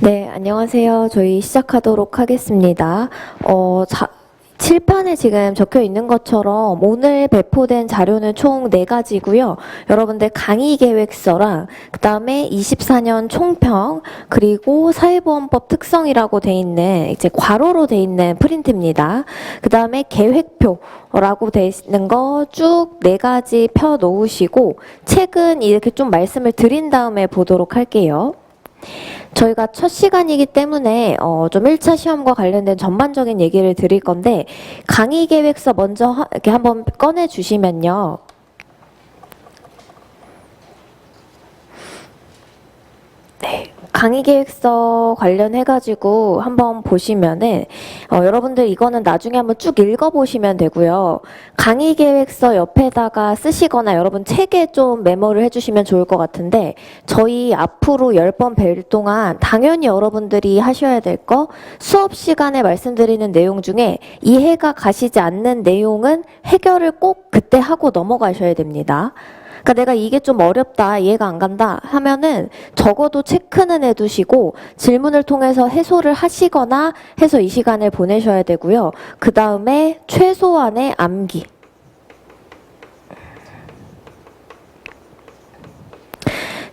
네, 안녕하세요. 저희 시작하도록 하겠습니다. 어, 자, 칠판에 지금 적혀 있는 것처럼 오늘 배포된 자료는 총 네가지고요 여러분들 강의 계획서랑 그다음에 24년 총평 그리고 사회보험법 특성이라고 돼 있는 이제 괄호로 돼 있는 프린트입니다. 그다음에 계획표라고 돼 있는 거 쭉 네 가지 펴 놓으시고 책은 이렇게 좀 말씀을 드린 다음에 보도록 할게요. 저희가 첫 시간이기 때문에 어, 좀 1차 시험과 관련된 전반적인 얘기를 드릴 건데 강의 계획서 먼저 하- 이렇게 한번 꺼내 주시면요. 네, 강의 계획서 관련해 가지고 한번 보시면은 어, 여러분들 이거는 나중에 한번 쭉 읽어 보시면 되고요. 강의 계획서 옆에다가 쓰시거나 여러분 책에 좀 메모를 해 주시면 좋을 것 같은데 저희 앞으로 10번 뵐 동안 당연히 여러분들이 하셔야 될 거 수업 시간에 말씀드리는 내용 중에 이해가 가시지 않는 내용은 해결을 꼭 그때 하고 넘어가셔야 됩니다. 그러니까 내가 이게 좀 어렵다, 이해가 안 간다 하면은 적어도 체크는 해두시고 질문을 통해서 해소를 하시거나 해서 이 시간을 보내셔야 되고요. 그 다음에 최소한의 암기.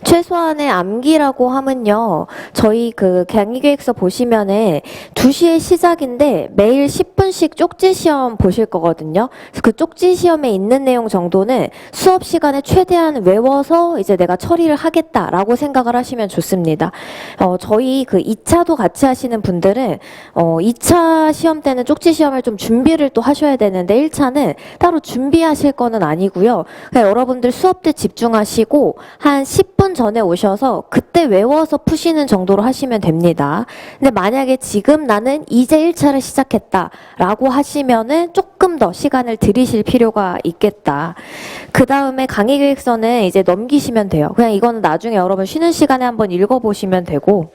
최소한의 암기라고 하면요. 저희 그 강의 계획서 보시면은 2시에 시작인데 매일 10분씩 쪽지 시험 보실 거거든요. 그 쪽지 시험에 있는 내용 정도는 수업 시간에 최대한 외워서 이제 내가 처리를 하겠다라고 생각을 하시면 좋습니다. 어, 저희 그 2차도 같이 하시는 분들은 어, 2차 시험 때는 쪽지 시험을 좀 준비를 또 하셔야 되는데 1차는 따로 준비하실 거는 아니고요. 그냥 여러분들 수업 때 집중하시고 한 10분 전에 오셔서 그때 외워서 푸시는 정도로 하시면 됩니다. 근데 만약에 지금 나는 이제 1차를 시작했다 라고 하시면은 조금 더 시간을 들이실 필요가 있겠다. 그 다음에 강의 계획서는 이제 넘기시면 돼요. 그냥 이거는 나중에 여러분 쉬는 시간에 한번 읽어보시면 되고.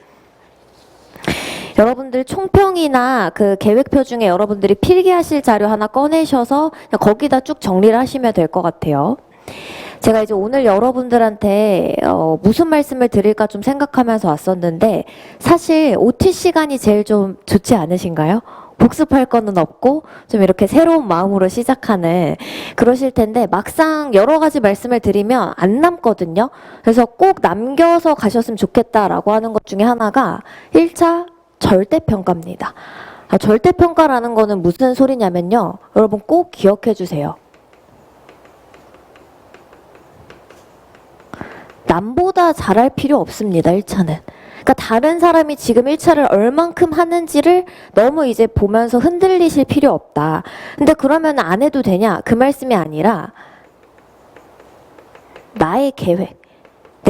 여러분들 총평이나 그 계획표 중에 여러분들이 필기하실 자료 하나 꺼내셔서 거기다 쭉 정리를 하시면 될 것 같아요. 제가 이제 오늘 여러분들한테 어, 무슨 말씀을 드릴까 좀 생각하면서 왔었는데 사실 OT 시간이 제일 좀 좋지 않으신가요? 복습할 거는 없고 좀 이렇게 새로운 마음으로 시작하는 그러실 텐데 막상 여러 가지 말씀을 드리면 안 남거든요. 그래서 꼭 남겨서 가셨으면 좋겠다라고 하는 것 중에 하나가 1차 절대평가입니다. 아, 절대평가라는 거는 무슨 소리냐면요. 여러분 꼭 기억해 주세요. 남보다 잘할 필요 없습니다, 1차는. 그러니까 다른 사람이 지금 1차를 얼만큼 하는지를 너무 이제 보면서 흔들리실 필요 없다. 근데 그러면 안 해도 되냐? 그 말씀이 아니라 나의 계획.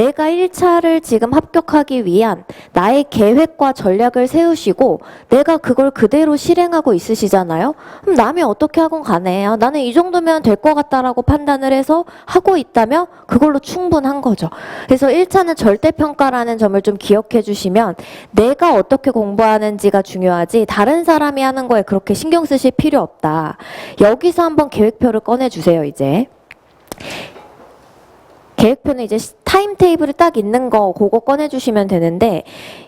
내가 1차를 지금 합격하기 위한 나의 계획과 전략을 세우시고 내가 그걸 그대로 실행하고 있으시잖아요? 그럼 남이 어떻게 하건 간에 아, 나는 이 정도면 될 것 같다라고 판단을 해서 하고 있다면 그걸로 충분한 거죠. 그래서 1차는 절대평가라는 점을 좀 기억해 주시면 내가 어떻게 공부하는지가 중요하지 다른 사람이 하는 거에 그렇게 신경 쓰실 필요 없다. 여기서 한번 계획표를 꺼내 주세요, 이제. 계획표는 이제 시- 타임 테이블이 딱 있는 거 그거 꺼내주시면 되는데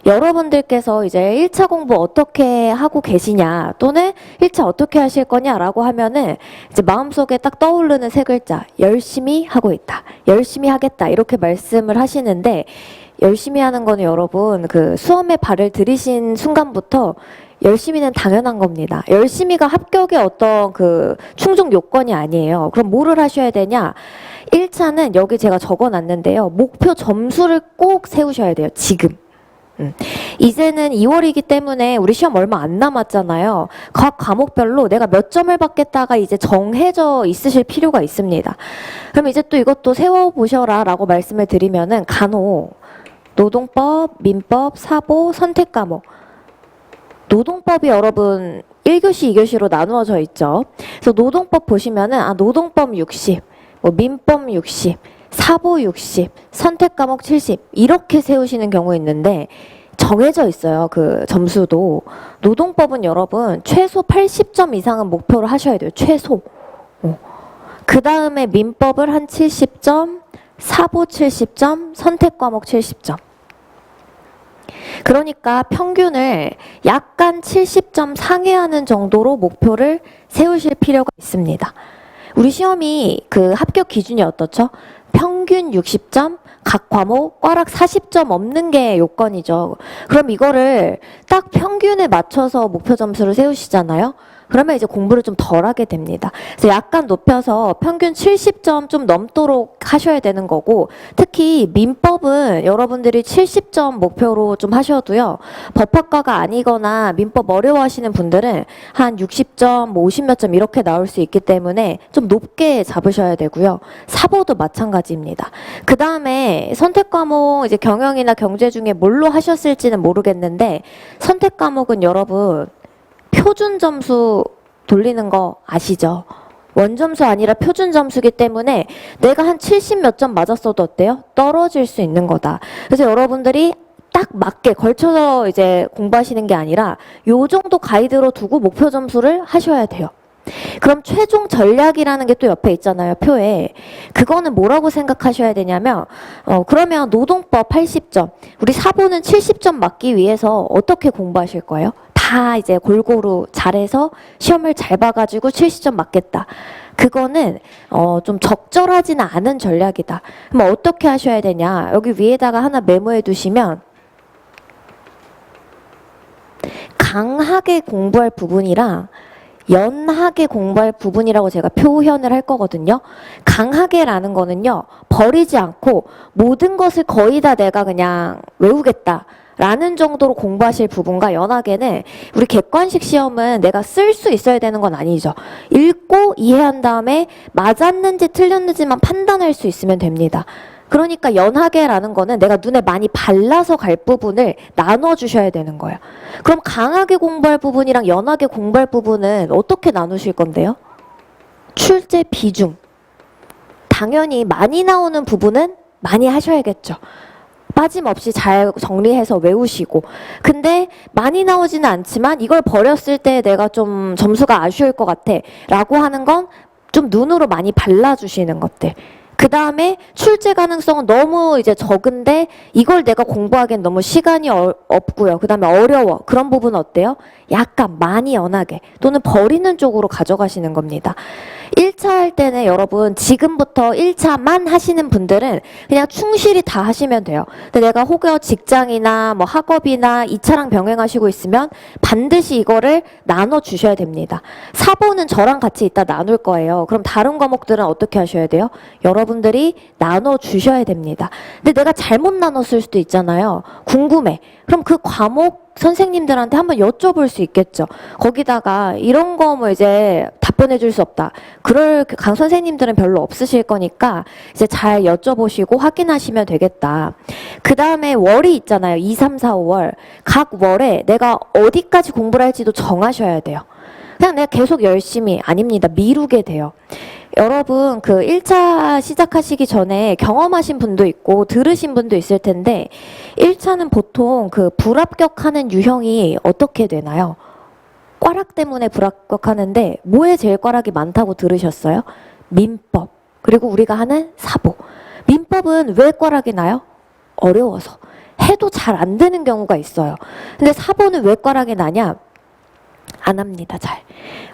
여러분들께서 이제 1차 공부 어떻게 하고 계시냐 또는 1차 어떻게 하실 거냐라고 하면은 이제 마음속에 딱 떠오르는 세 글자 열심히 하고 있다 열심히 하겠다 이렇게 말씀을 하시는데 열심히 하는 거는 여러분 그 수험에 발을 들이신 순간부터 열심히는 당연한 겁니다. 열심히가 합격의 어떤 그 충족 요건이 아니에요. 그럼 뭐를 하셔야 되냐? 1차는 여기 제가 적어 놨는데요. 목표 점수를 꼭 세우셔야 돼요. 지금. 음. 이제는 2월이기 때문에 우리 시험 얼마 안 남았잖아요. 각 과목별로 내가 몇 점을 받겠다가 이제 정해져 있으실 필요가 있습니다. 그럼 이제 또 이것도 세워보셔라 라고 말씀을 드리면은 간혹 노동법, 민법, 사보, 선택 과목 노동법이 여러분 1교시, 2교시로 나누어져 있죠. 그래서 노동법 보시면은 아 노동법 60, 뭐 민법 60, 사보 60, 선택 과목 70 이렇게 세우시는 경우 있는데 정해져 있어요. 그 점수도 노동법은 여러분 최소 80점 이상은 목표로 하셔야 돼요. 최소. 그 다음에 민법을 한 70점, 사보 70점, 선택 과목 70점. 그러니까 평균을 약간 70점 상회하는 정도로 목표를 세우실 필요가 있습니다. 우리 시험이 그 합격 기준이 어떻죠? 평균 60점, 각 과목 꽈락 40점 없는 게 요건이죠. 그럼 이거를 딱 평균에 맞춰서 목표 점수를 세우시잖아요. 그러면 이제 공부를 좀 덜 하게 됩니다. 그래서 약간 높여서 평균 70점 좀 넘도록 하셔야 되는 거고, 특히 민법은 여러분들이 70점 목표로 좀 하셔도요, 법학과가 아니거나 민법 어려워하시는 분들은 한 60점, 뭐 50몇 점 이렇게 나올 수 있기 때문에 좀 높게 잡으셔야 되고요. 사보도 마찬가지입니다. 그 다음에 선택 과목 이제 경영이나 경제 중에 뭘로 하셨을지는 모르겠는데, 선택 과목은 여러분, 표준 점수 돌리는 거 아시죠? 원점수 아니라 표준 점수기 때문에 내가 한 70 몇 점 맞았어도 어때요? 떨어질 수 있는 거다. 그래서 여러분들이 딱 맞게 걸쳐서 이제 공부하시는 게 아니라 요 정도 가이드로 두고 목표 점수를 하셔야 돼요. 그럼 최종 전략이라는 게 또 옆에 있잖아요, 표에. 그거는 뭐라고 생각하셔야 되냐면, 어, 그러면 노동법 80점, 우리 사보는 70점 맞기 위해서 어떻게 공부하실 거예요? 다 이제 골고루 잘해서 시험을 잘 봐가지고 70점 맞겠다. 그거는 어, 좀 적절하지는 않은 전략이다. 그럼 어떻게 하셔야 되냐? 여기 위에다가 하나 메모해 두시면 강하게 공부할 부분이랑 연하게 공부할 부분이라고 제가 표현을 할 거거든요. 강하게라는 거는요, 버리지 않고 모든 것을 거의 다 내가 그냥 외우겠다. 라는 정도로 공부하실 부분과 연하게는 우리 객관식 시험은 내가 쓸 수 있어야 되는 건 아니죠. 읽고 이해한 다음에 맞았는지 틀렸는지만 판단할 수 있으면 됩니다. 그러니까 연하게라는 거는 내가 눈에 많이 발라서 갈 부분을 나눠 주셔야 되는 거예요. 그럼 강하게 공부할 부분이랑 연하게 공부할 부분은 어떻게 나누실 건데요? 출제 비중. 당연히 많이 나오는 부분은 많이 하셔야겠죠. 빠짐없이 잘 정리해서 외우시고. 근데 많이 나오지는 않지만 이걸 버렸을 때 내가 좀 점수가 아쉬울 것 같아. 라고 하는 건 좀 눈으로 많이 발라주시는 것들. 그 다음에 출제 가능성은 너무 이제 적은데 이걸 내가 공부하기엔 너무 시간이 어- 없고요. 그 다음에 어려워. 그런 부분 어때요? 약간 많이 연하게 또는 버리는 쪽으로 가져가시는 겁니다. 1차 할 때는 여러분 지금부터 1차만 하시는 분들은 그냥 충실히 다 하시면 돼요. 근데 내가 혹여 직장이나 뭐 학업이나 2차랑 병행하시고 있으면 반드시 이거를 나눠 주셔야 됩니다. 사보는 저랑 같이 이따 나눌 거예요. 그럼 다른 과목들은 어떻게 하셔야 돼요? 여러분들이 나눠 주셔야 됩니다. 근데 내가 잘못 나눴을 수도 있잖아요. 궁금해. 그럼 그 과목 선생님들한테 한번 여쭤볼 수 있겠죠. 거기다가 이런 거 뭐 이제 답변해 줄 수 없다. 그럴 그강 선생님들은 별로 없으실 거니까 이제 잘 여쭤보시고 확인하시면 되겠다. 그 다음에 월이 있잖아요. 2, 3, 4, 5월. 각 월에 내가 어디까지 공부를 할지도 정하셔야 돼요. 그냥 내가 계속 열심히 아닙니다. 미루게 돼요. 여러분 그 1차 시작하시기 전에 경험하신 분도 있고 들으신 분도 있을 텐데 1차는 보통 그 불합격하는 유형이 어떻게 되나요? 꽈락 때문에 불합격하는데 뭐에 제일 꽈락이 많다고 들으셨어요? 민법 그리고 우리가 하는 사보 민법은 왜 꽈락이 나요? 어려워서 해도 잘 안 되는 경우가 있어요. 근데 사보는 왜 꽈락이 나냐? 안 합니다, 잘.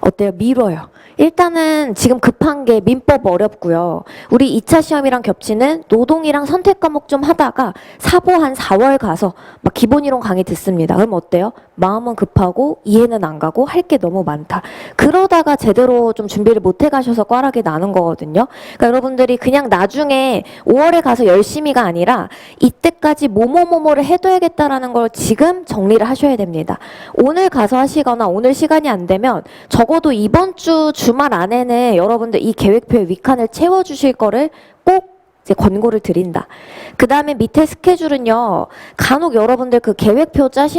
어때요? 미뤄요. 일단은 지금 급한 게 민법 어렵고요. 우리 2차 시험이랑 겹치는 노동이랑 선택 과목 좀 하다가 사보 한 4월 가서 막 기본 이론 강의 듣습니다. 그럼 어때요? 마음은 급하고 이해는 안 가고 할 게 너무 많다. 그러다가 제대로 좀 준비를 못 해 가셔서 꽈락이 나는 거거든요. 그러니까 여러분들이 그냥 나중에 5월에 가서 열심히가 아니라 이때까지 뭐뭐뭐뭐를 해둬야겠다라는 걸 지금 정리를 하셔야 됩니다. 오늘 가서 하시거나 오늘 시간이 안 되면 적어도 이번 주 주말 안에는 여러분들 이 계획표에 위칸을 채워주실 거를 꼭 권고를 드린다. 그 다음에 밑에 스케줄은요, 간혹 여러분들 그 계획표 짜시